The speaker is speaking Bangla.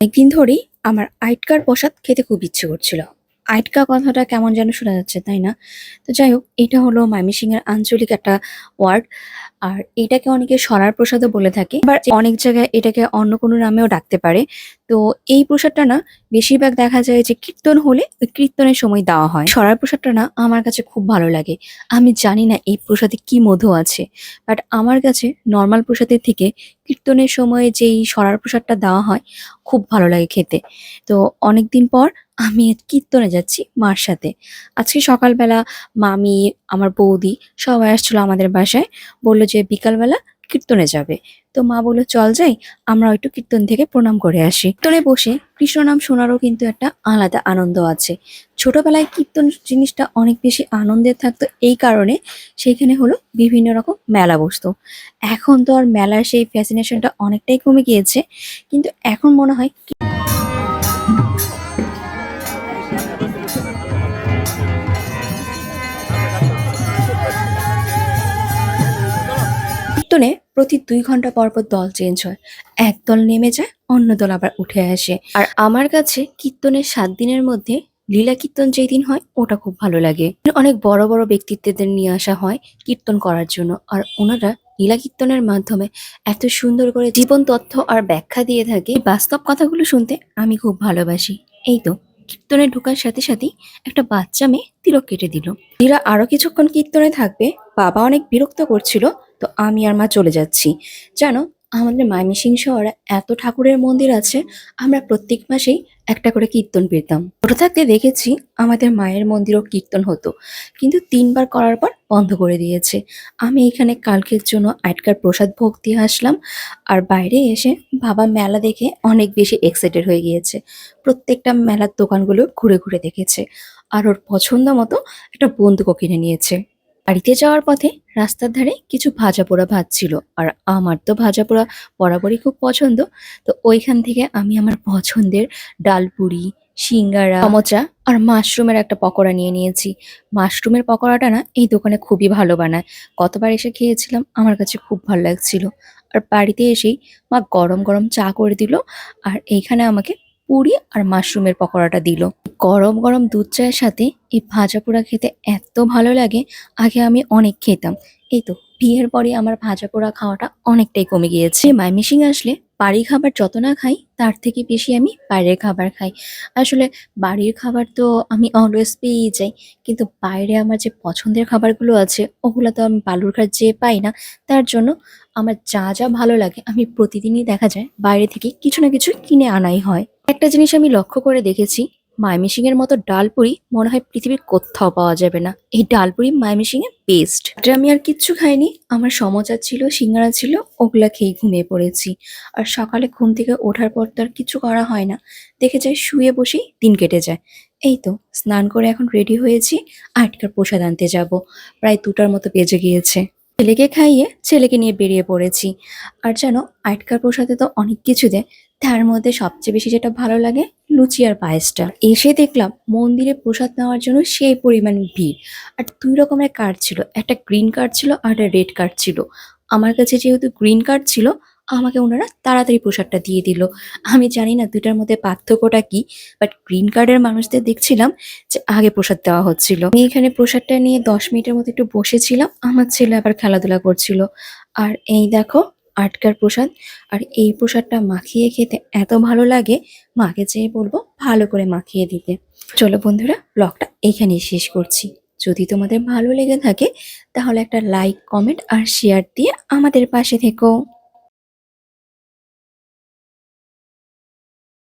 একদিন ধরেই আমার আইটকার প্রসাদ খেতে খুব ইচ্ছে করছিল। আইটকা কথাটা কেমন যেন শোনা যাচ্ছে, তাই না? তো যাই হোক, এটা হলো ময়মনসিংহের আঞ্চলিক একটা ওয়ার্ড। আর এটাকে অনেকে সরার প্রসাদও বলে থাকে। আবার অনেক জায়গায় এটাকে অন্য কোনো নামেও ডাকতে পারে। তো এই প্রসাদটা না, বেশিরভাগ দেখা যায় যে কীর্তন হলে ওই কীর্তনের সময় দেওয়া হয়। সরার প্রসাদটা না, আমার কাছে খুব ভালো লাগে। আমি জানি না এই প্রসাদে কি মধু আছে। বাট আমার কাছে নর্মাল প্রসাদের থেকে কীর্তনের সময় যেই সরার প্রসাদটা দেওয়া হয়, খুব ভালো লাগে খেতে। তো অনেকদিন পর আমি কীর্তনে যাচ্ছি মার সাথে। আজকে সকালবেলা মামি, আমার বৌদি সবাই আসছিল আমাদের বাসায়। বলল যে বিকালবেলা কীর্তনে যাবে। তো মা বলল, চল যাই আমরা একটু কীর্তন থেকে প্রণাম করে আসি। কীর্তনে বসে কৃষ্ণ নাম শোনারও কিন্তু একটা আলাদা আনন্দ আছে। ছোটবেলায় কীর্তন জিনিসটা অনেক বেশি আনন্দের থাকতো, এই কারণে সেইখানে হলো বিভিন্ন রকম মেলা বসতো। এখন তো আর মেলার সেই ফ্যাসিনেশনটা অনেকটাই কমে গিয়েছে, কিন্তু এখন মনে হয় কীর্তনে প্রতি দুই ঘণ্টা পর পর দল চেঞ্জ হয়। এক দল নেমে যায়, অন্য দল আবার উঠে আসে। আর আমার কাছে কীর্তনের সাত দিনের মধ্যে লীলা কীর্তন যেই দিন হয়, ওটা খুব ভালো লাগে। অনেক বড় বড় ব্যক্তিত্বদের নিয়ে আসা হয় কীর্তন করার জন্য। আর ওনারা লীলা কীর্তনের মাধ্যমে এত সুন্দর করে জীবন তথ্য আর ব্যাখ্যা দিয়ে থাকে। বাস্তব কথাগুলো শুনতে আমি খুব ভালোবাসি। এই তো। কীর্তনে ঢোকার সাথে সাথেই একটা বাচ্চা মেয়ে তিলক কেটে দিল। ধীরা আরও কিছুক্ষণ কীর্তনে থাকবে, বাবা অনেক বিরক্ত করছিল, তো আমি আর মা চলে যাচ্ছি। জানো আমাদের মাইমিসিং শহরে এত ঠাকুরের মন্দির আছে, আমরা প্রত্যেক মাসেই একটা করে কীর্তন পেতাম। ছোট থাকতে দেখেছি আমাদের মায়ের মন্দিরও কীর্তন হতো, কিন্তু তিনবার করার পর বন্ধ করে দিয়েছে। আমি এখানে কালকের জন্য আটকার প্রসাদ ভোগ দিয়ে আসলাম, আর বাইরে এসে বাবা মেলা দেখে অনেক বেশি এক্সাইটেড হয়ে গিয়েছে। প্রত্যেকটা মেলার দোকানগুলো ঘুরে ঘুরে দেখেছে, আর ওর পছন্দ মতো একটা বন্দুকও কিনে নিয়েছে। বাড়িতে যাওয়ার পথে রাস্তার ধারে কিছু ভাজা পোড়া ভাত ছিল, আর আমার তো ভাজা পোড়া বরাবরই খুব পছন্দ। তো ওইখান থেকে আমি আমার পছন্দের ডাল পুরি, সিঙ্গারা, সমোচা আর মাশরুমের একটা পকোড়া নিয়ে নিয়েছি। মাশরুমের পকোড়াটা না এই দোকানে খুবই ভালো বানায়। কতবার এসে খেয়েছিলাম, আমার কাছে খুব ভালো লাগছিল। আর বাড়িতে এসেই মা গরম গরম চা করে দিল, আর এইখানে আমাকে পুরি আর মাশরুমের পকোড়াটা দিল। গরম গরম দুধ চায়ের সাথে এই ভাজা পোড়া খেতে এত ভালো লাগে, আগে আমি অনেক খেতাম। এই তো, বিয়ের পরে আমার ভাজা পোড়া খাওয়াটা অনেকটাই কমে গিয়েছে। মাইমিসিং আসলে বাড়ির খাবার যত না খাই, তার থেকে বেশি আমি বাইরের খাবার খাই। আসলে বাড়ির খাবার তো আমি অলওয়েজ পেয়েই যাই, কিন্তু বাইরে আমার যে পছন্দের খাবারগুলো আছে, ওগুলো তো আমি বালুরঘাট যেয়ে পাই না। তার জন্য আমার যা যা ভালো লাগে, আমি প্রতিদিনই দেখা যায় বাইরে থেকে কিছু না কিছু কিনে আনাই হয়। একটা জিনিস আমি লক্ষ্য করে দেখেছি মাইমিসিং এর মতো ডালপুরি মনে হয় পৃথিবীর কোথাও পাওয়া যাবে না। এই ডালপুরি মাইমিসিং এ বেস্ট এটা আমি আর কিচ্ছু খাইনি, আমার সমোচা ছিল, সিঙ্গারা ছিল, ওগুলা খেয়ে ঘুমিয়ে পড়েছি। আর সকালে ঘুম থেকে ওঠার পর তো আর কিছু করা হয় না। দেখে যাই শুয়ে বসেই দিন কেটে যায়। এই তো, স্নান করে এখন রেডি হয়েছি, আটকার প্রসাদ আনতে যাব। প্রায় দুটার মতো বেজে গিয়েছে। ছেলেকে খাইয়ে ছেলেকে নিয়ে বেরিয়ে পড়েছি। আর যেন আটকার প্রসাদে তো অনেক কিছু দেয়। তার মধ্যে সবচেয়ে বেশি যেটা ভালো লাগে, লুচি আর পায়েসটা। এসে দেখলাম, মন্দিরে প্রসাদ নেওয়ার জন্য সেই পরিমাণ ভিড়। আর দুই রকমের কার্ড ছিল, একটা গ্রিন কার্ড ছিল আর একটা রেড কার্ড ছিল। আমার কাছে যেহেতু গ্রিন কার্ড ছিল আমাকে ওনারা তাড়াতাড়ি প্রসাদটা দিয়ে দিল। আমি জানি না দুটার মধ্যে পার্থক্যটা কি বাট গ্রিন কার্ডের মানুষদের দেখছিলাম যে আগে প্রসাদ দেওয়া হচ্ছিল। আমি এখানে প্রসাদটা নিয়ে দশ মিনিটের মতো একটু বসেছিলাম, আমার ছেলে আবার খেলাধুলা করছিল। আর এই দেখো, আটকার প্রসাদ আর এই প্রসাদটা মাখিয়ে খেতে এত ভালো লাগে, মাকে চেয়ে বলব ভালো করে মাখিয়ে দিতে। চলো বন্ধুরা ব্লগটা এখানেই শেষ করছি। যদি তোমাদের ভালো লেগে থাকে, তাহলে একটা লাইক কমেন্ট আর শেয়ার দিয়ে আমাদের পাশে থেকো।